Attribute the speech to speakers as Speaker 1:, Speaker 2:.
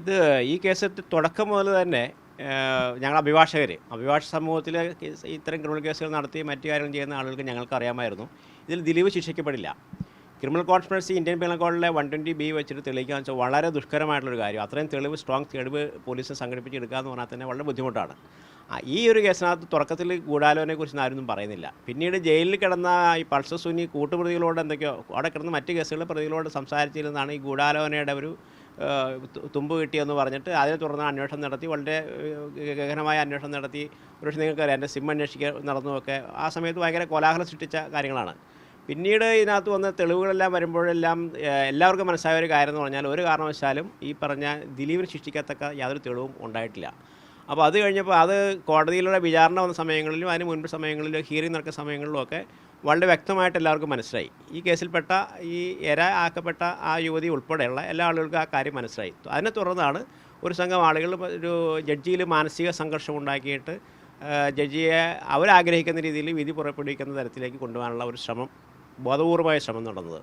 Speaker 1: ഇത് ഈ കേസ് തുടക്കം മുതൽ തന്നെ ഞങ്ങൾ അഭിഭാഷകർ അഭിഭാഷക സമൂഹത്തിൽ ഇത്തരം ക്രിമിനൽ കേസുകൾ നടത്തി മറ്റു കാര്യങ്ങൾ ചെയ്യുന്ന ആളുകൾക്ക് ഞങ്ങൾക്ക് അറിയാമായിരുന്നു. ഇതിൽ ദിലീപ് ശിക്ഷിക്കപ്പെടില്ല. ക്രിമിനൽ കോൺസ്പിറസി ഇന്ത്യൻ പീനൽ കോഡിലെ വൺ ട്വന്റി ബി വെച്ചിട്ട് തെളിയിക്കുക വെച്ചാൽ വളരെ ദുഷ്കരമായിട്ടുള്ളൊരു കാര്യം. അത്രയും തെളിവ് സ്ട്രോങ് തെളിവ് പോലീസിനെ സംഘടിപ്പിച്ചെടുക്കുക എന്ന് പറഞ്ഞാൽ തന്നെ വളരെ ബുദ്ധിമുട്ടാണ്. ഈ ഒരു കേസിനകത്ത് തുടക്കത്തിൽ ഗൂഢാലോചനയെ കുറിച്ച് ആരൊന്നും പറയുന്നില്ല. പിന്നീട് ജയിലിൽ കിടന്ന ഈ പൾസർ സുനി കൂട്ടുപ്രതികളോട് എന്തൊക്കെയോ അവിടെ കിടന്ന മറ്റ് കേസുകളിലെ പ്രതികളോട് സംസാരിച്ചിരുന്നതാണ് ഈ ഗൂഢാലോചനയുടെ ഒരു തുമ്പ് കിട്ടിയെന്ന് പറഞ്ഞിട്ട് അതിനെ തുടർന്ന് അന്വേഷണം നടത്തി വളരെ ഗഹനമായ അന്വേഷണം നടത്തി. ഒരുപക്ഷെ നിങ്ങൾക്കറിയാം എന്റെ സിം അന്വേഷിക്കുക നടന്നതൊക്കെ ആ സമയത്ത് ഭയങ്കര കോലാഹലം സൃഷ്ടിച്ച കാര്യങ്ങളാണ്. പിന്നീട് ഇതിനകത്ത് വന്ന തെളിവുകളെല്ലാം വരുമ്പോഴെല്ലാം എല്ലാവർക്കും മനസ്സിലായ ഒരു കാര്യം എന്ന് പറഞ്ഞാൽ ഒരു കാരണവശാലും ഈ പറഞ്ഞ ദിലീപിന് ശിക്ഷിക്കത്തക്ക യാതൊരു തെളിവും ഉണ്ടായിട്ടില്ല. അപ്പോൾ അത് കഴിഞ്ഞപ്പോൾ അത് കോടതിയിലുള്ള വിചാരണ വന്ന സമയങ്ങളിലും അതിന് മുൻപ് സമയങ്ങളിലും ഹിയറിംഗ് നടക്കുന്ന സമയങ്ങളിലും ഒക്കെ വളരെ വ്യക്തമായിട്ട് എല്ലാവർക്കും മനസ്സിലായി. ഈ കേസിൽപ്പെട്ട ഈ ഇര ആക്കപ്പെട്ട ആ യുവതി ഉൾപ്പെടെയുള്ള എല്ലാ ആളുകൾക്കും ആ കാര്യം മനസ്സിലായി. അതിനെ തുടർന്നാണ് ഒരു സംഘം ആളുകൾ ഒരു ജഡ്ജിയിൽ മാനസിക സംഘർഷം ഉണ്ടാക്കിയിട്ട് ജഡ്ജിയെ അവരാഗ്രഹിക്കുന്ന രീതിയിൽ വിധി പുറപ്പെടുവിക്കുന്ന തരത്തിലേക്ക് കൊണ്ടുപോകാനുള്ള ഒരു ശ്രമം ബോധപൂർവമായ ശ്രമം നടന്നത്.